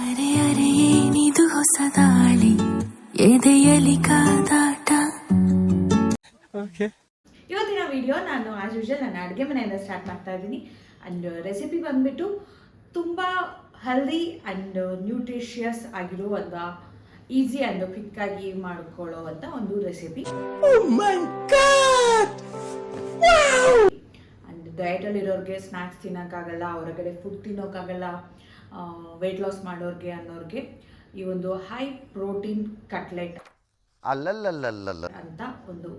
ಅರೆ ಅರೆ ಏನಿದು ಹೊಸ ದಾಳಿ? ಎದೆಯಲಿ ಕಾದಾಟ? ಓಕೆ ಇವತ್ತಿನ ವಿಡಿಯೋ ನಾನು ಆಸ್ ಯೂಶಲ್ ನನ್ನ ಅಡುಗೆ ಮನೆಯಿಂದ ಸ್ಟಾರ್ಟ್ ಮಾಡ್ತಾ ಇದ್ದೀನಿ. ಅಂಡ್ ರೆಸಿಪಿ ಬಂದ್ಬಿಟ್ಟು ತುಂಬ ಹೆಲ್ದಿ ಆ್ಯಂಡ್ ನ್ಯೂಟ್ರಿಷಿಯಸ್ ಆಗಿರೋ ಒಂದು ಈಸಿ ಆ್ಯಂಡ್ ಕ್ವಿಕ್ಕಾಗಿ ಮಾಡ್ಕೊಳ್ಳೋವಂಥ ಒಂದು ರೆಸಿಪಿ ಡಯಟಲ್ಲಿರೋರಿಗೆ ಸ್ನ್ಯಾಕ್ಸ್ ತಿನ್ನೋಕ್ಕಾಗಲ್ಲ ಹೊರಗಡೆ ಫುಡ್ ತಿನ್ನೋಕ್ಕಾಗಲ್ಲ ವೆಯ್ಟ್ ಲಾಸ್ ಮಾಡೋರಿಗೆ ಅನ್ನೋರಿಗೆ ಈ ಒಂದು ಹೈ ಪ್ರೋಟೀನ್ ಕಟ್ಲೆಟ್ ಅಲ್ಲಲ್ಲಲ್ಲಲ್ಲ ಅಂತ ಒಂದು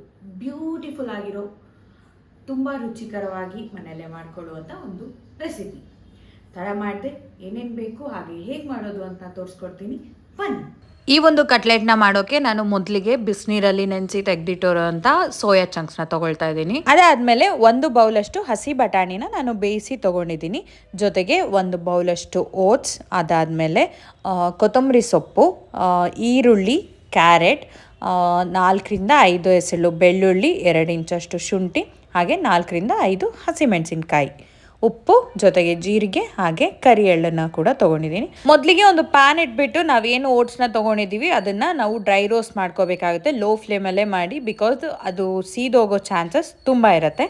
ಬ್ಯೂಟಿಫುಲ್ ಆಗಿರೋ ತುಂಬ ರುಚಿಕರವಾಗಿ ಮನೆಯಲ್ಲೇ ಮಾಡಿಕೊಳ್ಳುವಂಥ ಒಂದು ರೆಸಿಪಿ ತಡ ಮಾಡಿದೆ ಏನೇನು ಬೇಕು ಹಾಗೆ ಹೇಗೆ ಮಾಡೋದು ಅಂತ ತೋರಿಸ್ಕೊಡ್ತೀನಿ. ಬನ್ನಿ. ಈ ಒಂದು ಕಟ್ಲೆಟ್ನ ಮಾಡೋಕೆ ನಾನು ಮೊದಲಿಗೆ ಬಿಸಿನೀರಲ್ಲಿ ನೆನೆಸಿ ತೆಗೆದಿಟ್ಟಿರೋ ಅಂತ ಸೋಯಾ ಚಂಕ್ಸ್ನ ತಗೊಳ್ತಾ ಇದ್ದೀನಿ. ಅದಾದಮೇಲೆ ಒಂದು ಬೌಲಷ್ಟು ಹಸಿ ಬಟಾಣಿನ ನಾನು ಬೇಯಿಸಿ ತೊಗೊಂಡಿದ್ದೀನಿ. ಜೊತೆಗೆ ಒಂದು ಬೌಲಷ್ಟು ಓಟ್ಸ್, ಅದಾದಮೇಲೆ ಕೊತ್ತಂಬರಿ ಸೊಪ್ಪು ಈರುಳ್ಳಿ, ಕ್ಯಾರೆಟ್ ನಾಲ್ಕರಿಂದ ಐದು ಎಸಳು ಬೆಳ್ಳುಳ್ಳಿ, ಎರಡು ಇಂಚಷ್ಟು ಶುಂಠಿ, ಹಾಗೆ ನಾಲ್ಕರಿಂದ ಐದು ಹಸಿಮೆಣಸಿನ್ಕಾಯಿ. ಉಪ್ಪು, ಜೊತೆಗೆ ಜೀರಿಗೆ ಹಾಗೆ ಕರಿ ಎಳ್ಳನ್ನು ಕೂಡ ತಗೊಂಡಿದ್ದೀನಿ. ಮೊದಲಿಗೆ ಒಂದು ಪ್ಯಾನ್ ಇಟ್ಬಿಟ್ಟು ನಾವೇನು ಓಟ್ಸ್ನ ತಗೊಂಡಿದ್ದೀವಿ, ಅದನ್ನು ನಾವು ಡ್ರೈ ರೋಸ್ಟ್ ಮಾಡ್ಕೋಬೇಕಾಗುತ್ತೆ. ಲೋ ಫ್ಲೇಮಲ್ಲೇ ಮಾಡಿ ಬಿಕಾಸ್ ಅದು ಸೀದೋಗೋ ಚಾನ್ಸಸ್ ತುಂಬ ಇರುತ್ತೆ.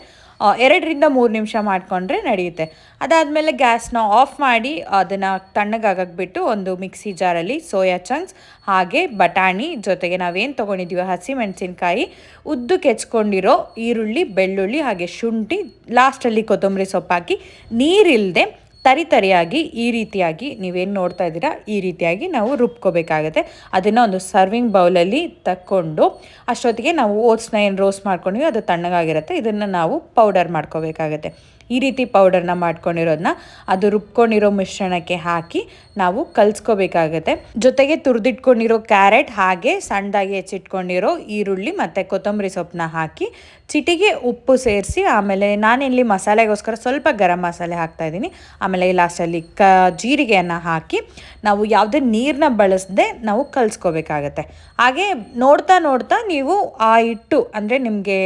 ಎರಡರಿಂದ ಮೂರು ನಿಮಿಷ ಮಾಡಿಕೊಂಡ್ರೆ ನಡೆಯುತ್ತೆ. ಅದಾದಮೇಲೆ ಗ್ಯಾಸ್ನ ಆಫ್ ಮಾಡಿ ಅದನ್ನು ತಣ್ಣಗಾಗಬಿಟ್ಟು ಒಂದು ಮಿಕ್ಸಿ ಜಾರಲ್ಲಿ ಸೋಯಾ ಚಂಕ್ಸ್, ಹಾಗೆ ಬಟಾಣಿ ಜೊತೆಗೆ ನಾವೇನು ತೊಗೊಂಡಿದ್ದೀವಿ ಹಸಿಮೆಣಸಿನ್ಕಾಯಿ, ಉದ್ದು ಕೆಚ್ಕೊಂಡಿರೋ ಈರುಳ್ಳಿ, ಬೆಳ್ಳುಳ್ಳಿ, ಹಾಗೆ ಶುಂಠಿ ಲಾಸ್ಟಲ್ಲಿ ಕೊತ್ತಂಬರಿ ಸೊಪ್ಪು ಹಾಕಿ ನೀರಿಲ್ಲದೆ ತರಿ ತರಿಯಾಗಿ ಈ ರೀತಿಯಾಗಿ ನೀವೇನು ನೋಡ್ತಾ ಇದ್ದೀರಾ, ಈ ರೀತಿಯಾಗಿ ನಾವು ರುಬ್ಕೋಬೇಕಾಗತ್ತೆ. ಅದನ್ನು ಒಂದು ಸರ್ವಿಂಗ್ ಬೌಲಲ್ಲಿ ತಕ್ಕೊಂಡು ಅಷ್ಟೊತ್ತಿಗೆ ನಾವು ಓಟ್ಸ್ನ ಏನು ರೋಸ್ಟ್ ಮಾಡ್ಕೊಂಡಿವಿ, ಅದು ತಣ್ಣಗಾಗಿರುತ್ತೆ. ಇದನ್ನು ನಾವು ಪೌಡರ್ ಮಾಡ್ಕೋಬೇಕಾಗತ್ತೆ. ಈ ರೀತಿ ಪೌಡರ್ನ ಮಾಡ್ಕೊಂಡಿರೋದನ್ನ ಅದು ರುಬ್ಕೊಂಡಿರೋ ಮಿಶ್ರಣಕ್ಕೆ ಹಾಕಿ ನಾವು ಕಲಿಸ್ಕೋಬೇಕಾಗತ್ತೆ. ಜೊತೆಗೆ ತುರಿದಿಟ್ಕೊಂಡಿರೋ ಕ್ಯಾರೆಟ್ ಹಾಗೆ ಸಣ್ಣದಾಗಿ ಹೆಚ್ಚಿಟ್ಕೊಂಡಿರೋ ಈರುಳ್ಳಿ ಮತ್ತು ಕೊತ್ತಂಬರಿ ಸೊಪ್ಪನ್ನ ಹಾಕಿ ಚಿಟಿಗೆ ಉಪ್ಪು ಸೇರಿಸಿ ಆಮೇಲೆ ನಾನಿಲ್ಲಿ ಮಸಾಲೆಗೋಸ್ಕರ ಸ್ವಲ್ಪ ಗರಂ ಮಸಾಲೆ ಹಾಕ್ತಾ ಇದ್ದೀನಿ. ಆಮೇಲೆ ಲಾಸ್ಟಲ್ಲಿ ಕ ಜೀರಿಗೆಯನ್ನು ಹಾಕಿ ನಾವು ಯಾವುದೇ ನೀರನ್ನ ಬಳಸದೆ ನಾವು ಕಲಿಸ್ಕೋಬೇಕಾಗತ್ತೆ. ಹಾಗೆ ನೋಡ್ತಾ ನೋಡ್ತಾ ನೀವು ಆ ಹಿಟ್ಟು ಅಂದರೆ ನಿಮಗೆ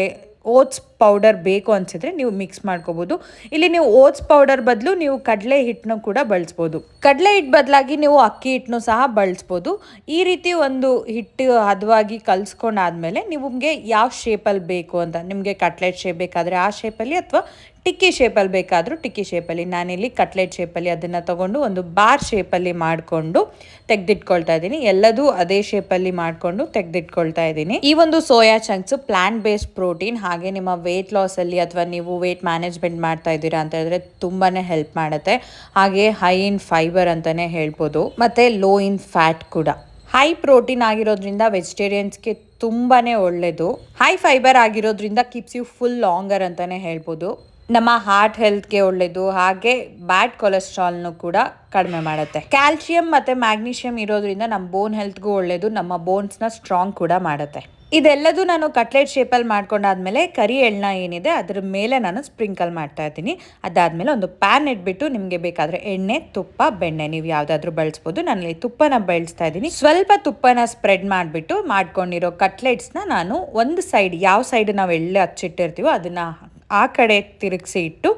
ಓಟ್ಸ್ ಪೌಡರ್ ಬೇಕು ಅನಿಸಿದ್ರೆ ನೀವು ಮಿಕ್ಸ್ ಮಾಡ್ಕೋಬೋದು. ಇಲ್ಲಿ ನೀವು ಓಟ್ಸ್ ಪೌಡರ್ ಬದಲು ನೀವು ಕಡಲೆ ಹಿಟ್ಟನ್ನು ಕೂಡ ಬಳಸ್ಬೋದು. ಕಡಲೆ ಹಿಟ್ಟು ಬದಲಾಗಿ ನೀವು ಅಕ್ಕಿ ಹಿಟ್ಟನ್ನು ಸಹ ಬಳಸ್ಬೋದು. ಈ ರೀತಿ ಒಂದು ಹಿಟ್ಟು ಹದವಾಗಿ ಕಲಿಸ್ಕೊಂಡಾದ್ಮೇಲೆ ನಿಮಗೆ ಯಾವ ಶೇಪಲ್ಲಿ ಬೇಕು ಅಂತ, ನಿಮಗೆ ಕಟ್ಲೆಟ್ ಶೇಪ್ ಬೇಕಾದರೆ ಆ ಶೇಪಲ್ಲಿ ಅಥವಾ ಟಿಕ್ಕಿ ಶೇಪಲ್ಲಿ ಬೇಕಾದರೂ ಟಿಕ್ಕಿ ಶೇಪಲ್ಲಿ, ನಾನಿಲ್ಲಿ ಕಟ್ಲೆಟ್ ಶೇಪಲ್ಲಿ ಅದನ್ನು ತಗೊಂಡು ಒಂದು ಬಾರ್ ಶೇಪಲ್ಲಿ ಮಾಡಿಕೊಂಡು ತೆಗೆದಿಟ್ಕೊಳ್ತಾ ಇದ್ದೀನಿ. ಎಲ್ಲದೂ ಅದೇ ಶೇಪಲ್ಲಿ ಮಾಡಿಕೊಂಡು ತೆಗೆದಿಟ್ಕೊಳ್ತಾ ಇದ್ದೀನಿ. ಈ ಒಂದು soya chunks plant based protein ಹಾಗೆ ನಿಮ್ಮ ವೆಯ್ಟ್ ಲಾಸಲ್ಲಿ ಅಥವಾ ನೀವು ವೆಯ್ಟ್ ಮ್ಯಾನೇಜ್ಮೆಂಟ್ ಮಾಡ್ತಾ ಇದ್ದೀರಾ ಅಂತ ಹೇಳಿದ್ರೆ ತುಂಬಾ ಹೆಲ್ಪ್ ಮಾಡುತ್ತೆ. ಹಾಗೆ ಹೈ ಇನ್ ಫೈಬರ್ ಅಂತಲೇ ಹೇಳ್ಬೋದು. ಮತ್ತು ಲೋ ಇನ್ ಫ್ಯಾಟ್ ಕೂಡ. ಹೈ ಪ್ರೋಟೀನ್ ಆಗಿರೋದ್ರಿಂದ ವೆಜಿಟೇರಿಯನ್ಸ್ಗೆ ತುಂಬಾ ಒಳ್ಳೆಯದು ಹೈ ಫೈಬರ್ ಆಗಿರೋದ್ರಿಂದ ಕೀಪ್ಸ್ ಯು ಫುಲ್ ಲಾಂಗರ್ ಅಂತಲೇ ಹೇಳ್ಬೋದು. ನಮ್ಮ ಹಾರ್ಟ್ ಹೆಲ್ತ್ಗೆ ಒಳ್ಳೆಯದು ಹಾಗೆ ಬ್ಯಾಡ್ ಕೊಲೆಸ್ಟ್ರಾಲ್ನು ಕೂಡ ಕಡಿಮೆ ಮಾಡುತ್ತೆ. ಕ್ಯಾಲ್ಶಿಯಂ ಮತ್ತು ಮ್ಯಾಗ್ನೀಷಿಯಂ ಇರೋದ್ರಿಂದ ನಮ್ಮ ಬೋನ್ ಹೆಲ್ತ್ಗೂ ಒಳ್ಳೆಯದು ನಮ್ಮ ಬೋನ್ಸ್ನ ಸ್ಟ್ರಾಂಗ್ ಕೂಡ ಮಾಡುತ್ತೆ. ಇದೆಲ್ಲದೂ ನಾನು ಕಟ್ಲೆಟ್ ಶೇಪಲ್ಲಿ ಮಾಡ್ಕೊಂಡಾದ್ಮೇಲೆ ಕರಿ ಎಳ್ಳ ಏನಿದೆ ಅದ್ರ ಮೇಲೆ ನಾನು ಸ್ಪ್ರಿಂಕಲ್ ಮಾಡ್ತಾ ಇದ್ದೀನಿ. ಅದಾದಮೇಲೆ ಒಂದು ಪ್ಯಾನ್ ಇಟ್ಬಿಟ್ಟು ನಿಮಗೆ ಬೇಕಾದರೆ ಎಣ್ಣೆ, ತುಪ್ಪ, ಬೆಣ್ಣೆ ನೀವು ಯಾವುದಾದ್ರೂ ಬಳಸ್ಬೋದು. ನಾನಲ್ಲಿ ತುಪ್ಪನ ಬಳಸ್ತಾ ಇದ್ದೀನಿ. ಸ್ವಲ್ಪ ತುಪ್ಪನ ಸ್ಪ್ರೆಡ್ ಮಾಡಿಬಿಟ್ಟು ಮಾಡ್ಕೊಂಡಿರೋ ಕಟ್ಲೆಟ್ಸ್ನ ನಾನು ಒಂದು ಸೈಡ್ ಯಾವ ಸೈಡ್ ನಾವು ಎಳ್ಳೆ ಹಚ್ಚಿಟ್ಟಿರ್ತೀವೋ ಅದನ್ನು ಆ ಕಡೆ ತಿರುಗಿಸಿ ಇಟ್ಟು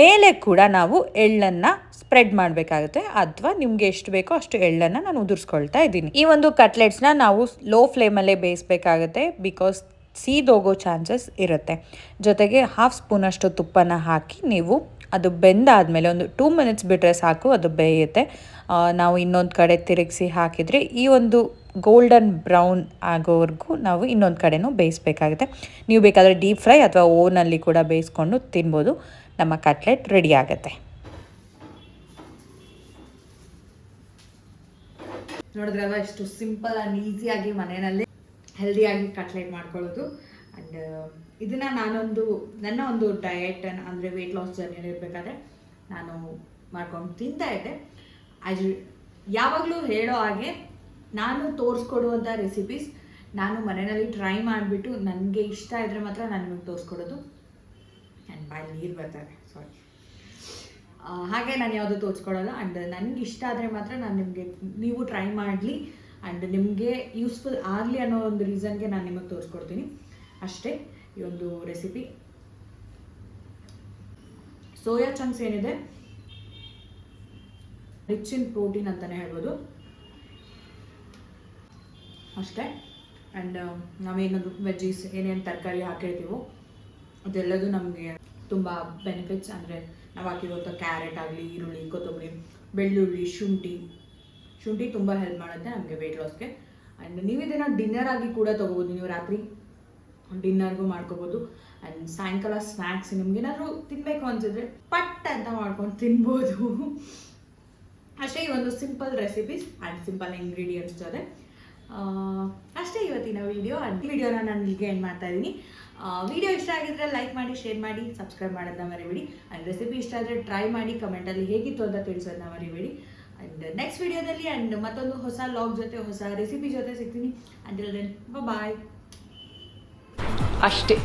ಮೇಲೆ ಕೂಡ ನಾವು ಎಳ್ಳನ್ನು ಸ್ಪ್ರೆಡ್ ಮಾಡಬೇಕಾಗುತ್ತೆ ಅಥವಾ ನಿಮಗೆ ಎಷ್ಟು ಬೇಕೋ ಅಷ್ಟು ಎಳ್ಳನ್ನು ನಾನು ಉದುರಿಸ್ಕೊಳ್ತಾ ಇದ್ದೀನಿ. ಈ ಒಂದು ಕಟ್ಲೆಟ್ಸ್ನ ನಾವು ಲೋ ಫ್ಲೇಮಲ್ಲೇ ಬೇಯಿಸ್ಬೇಕಾಗುತ್ತೆ ಬಿಕಾಸ್ ಸೀದೋಗೋ ಚಾನ್ಸಸ್ ಇರುತ್ತೆ. ಜೊತೆಗೆ ಹಾಫ್ ಸ್ಪೂನಷ್ಟು ತುಪ್ಪನ ಹಾಕಿ ನೀವು ಅದು ಬೆಂದಾದಮೇಲೆ ಒಂದು ಟೂ ಮಿನಿಟ್ಸ್ ಬಿಟ್ಟರೆ ಸಾಕು, ಅದು ಬೇಯುತ್ತೆ. ನಾವು ಇನ್ನೊಂದು ಕಡೆ ತಿರುಗಿಸಿ ಹಾಕಿದರೆ ಈ ಒಂದು ಗೋಲ್ಡನ್ ಬ್ರೌನ್ ಆಗೋವರೆಗೂ ನಾವು ಇನ್ನೊಂದು ಕಡೆನೂ ಬೇಯಿಸ್ಬೇಕಾಗುತ್ತೆ. ನೀವು ಬೇಕಾದರೆ ಡೀಪ್ ಫ್ರೈ ಅಥವಾ ಓವನಲ್ಲಿ ಕೂಡ ಬೇಯಿಸ್ಕೊಂಡು ತಿನ್ಬೋದು. ನಮ್ಮ ಕಟ್ಲೆಟ್ ರೆಡಿ ಆಗುತ್ತೆ. ನೋಡಿದ್ರಲ್ವ, ಇಷ್ಟು ಸಿಂಪಲ್ ಆ್ಯಂಡ್ ಈಸಿಯಾಗಿ ಮನೆಯಲ್ಲಿ ಹೆಲ್ದಿಯಾಗಿ ಕಟ್ಲೆಟ್ ಮಾಡ್ಕೊಳ್ಳೋದು. ಆ್ಯಂಡ್ ಇದನ್ನು ನಾನೊಂದು, ನನ್ನ ಒಂದು ಡಯಟ್ ಅಂದರೆ ವೆಯ್ಟ್ ಲಾಸ್ ಜರ್ನಿ ಇರಬೇಕಾದ್ರೆ ನಾನು ಮಾಡ್ಕೊಂಡು ತಿಂತಾ ಇದ್ದೆ. ಆ್ಯಸ್ ಯಾವಾಗಲೂ ಹೇಳೋ ಹಾಗೆ ನಾನು ತೋರಿಸ್ಕೊಡುವಂಥ ರೆಸಿಪೀಸ್ ನಾನು ಮನೆಯಲ್ಲಿ ಟ್ರೈ ಮಾಡಿಬಿಟ್ಟು ನನಗೆ ಇಷ್ಟ ಇದ್ದರೆ ಮಾತ್ರ ನಾನು ನಿಮಗೆ ತೋರಿಸ್ಕೊಡೋದು. ಆ್ಯಂಡ್ ಬಾಯಲ್ಲಿ ನೀರು ಬರ್ತಾರೆ ಸಾರಿ ಹಾಗೆ ನಾನು ಯಾವುದು ತೋರಿಸ್ಕೊಡಲ್ಲ ಆ್ಯಂಡ್ ನನಗೆ ಇಷ್ಟ ಆದರೆ ಮಾತ್ರ ನಾನು ನಿಮಗೆ, ನೀವು ಟ್ರೈ ಮಾಡಲಿ ಆ್ಯಂಡ್ ನಿಮಗೆ ಯೂಸ್ಫುಲ್ ಆಗಲಿ ಅನ್ನೋ ಒಂದು ರೀಸನ್ಗೆ ನಾನು ನಿಮಗೆ ತೋರಿಸ್ಕೊಡ್ತೀನಿ. ಅಷ್ಟೇ. ಈ ಒಂದು ರೆಸಿಪಿ ಸೋಯಾ ಚಂಕ್ಸ್ ಏನಿದೆ? ರಿಚ್ ಇನ್ ಪ್ರೋಟೀನ್ ಅಂತಲೇ ಹೇಳ್ಬೋದು. ಅಷ್ಟೇ. ಆ್ಯಂಡ್ ನಾವೇನದು ವೆಜ್ಜೀಸ್ ಏನೇನು ತರಕಾರಿ ಹಾಕಿರ್ತೀವೋ ಅದೆಲ್ಲದು ನಮಗೆ ತುಂಬ ಬೆನಿಫಿಟ್ಸ್ ಅಂದರೆ ನಾವು ಹಾಕಿರುವಂಥ ಕ್ಯಾರೆಟ್ ಆಗಲಿ, ಈರುಳ್ಳಿ, ಕೊತ್ತಂಬರಿ, ಬೆಳ್ಳುಳ್ಳಿ, ಶುಂಠಿ. ಶುಂಠಿ ತುಂಬ ಹೆಲ್ಪ್ ಮಾಡುತ್ತೆ ನಮಗೆ ವೆಯ್ಟ್ ಲಾಸ್ಗೆ ಆ್ಯಂಡ್ ನೀವು ಇದನ್ನು ಡಿನ್ನರ್ ಆಗಿ ಕೂಡ ತೊಗೋಬೋದು. ನೀವು ರಾತ್ರಿ ಡಿನ್ನರ್ಗೂ ಮಾಡ್ಕೋಬೋದು. ಆ್ಯಂಡ್ ಸಾಯಂಕಾಲ ಸ್ನ್ಯಾಕ್ಸ್ ನಿಮ್ಗೆ ಏನಾದರೂ ತಿನ್ನಬೇಕು ಅನಿಸಿದ್ರೆ ಪಟ್ ಅಂತ ಮಾಡ್ಕೊಂಡು ತಿನ್ಬೋದು. ಅಷ್ಟೇ ಈ ಒಂದು simple recipes and simple ingredients ಜೊತೆ. ಅಷ್ಟೇ ಇವತ್ತಿನ ವಿಡಿಯೋ ಆ್ಯಂಡ್ ವಿಡಿಯೋನ ನಾನು ಈಗ ಏನು ಮಾಡ್ತಾ ಇದ್ದೀನಿ. ವಿಡಿಯೋ ಇಷ್ಟ ಆಗಿದ್ರೆ ಲೈಕ್ ಮಾಡಿ, ಶೇರ್ ಮಾಡಿ, ಸಬ್ಸ್ಕ್ರೈಬ್ ಮಾಡೋದನ್ನ ಮರಿಬೇಡಿ. ಆ್ಯಂಡ್ ರೆಸಿಪಿ ಇಷ್ಟ ಆದರೆ ಟ್ರೈ ಮಾಡಿ, ಕಮೆಂಟಲ್ಲಿ ಹೇಗಿತ್ತು ಅಂತ ತಿಳಿಸೋದನ್ನ ಮರಿಬೇಡಿ. ಆ್ಯಂಡ್ ನೆಕ್ಸ್ಟ್ ವಿಡಿಯೋದಲ್ಲಿ ಆ್ಯಂಡ್ ಮತ್ತೊಂದು ಹೊಸ ಲಾಗ್ ಜೊತೆ, ಹೊಸ ರೆಸಿಪಿ ಜೊತೆ ಸಿಗ್ತೀನಿ. ಅಂಟಿಲ್ ದೆನ್ ಬಾಯ್ ಅಷ್ಟೇ.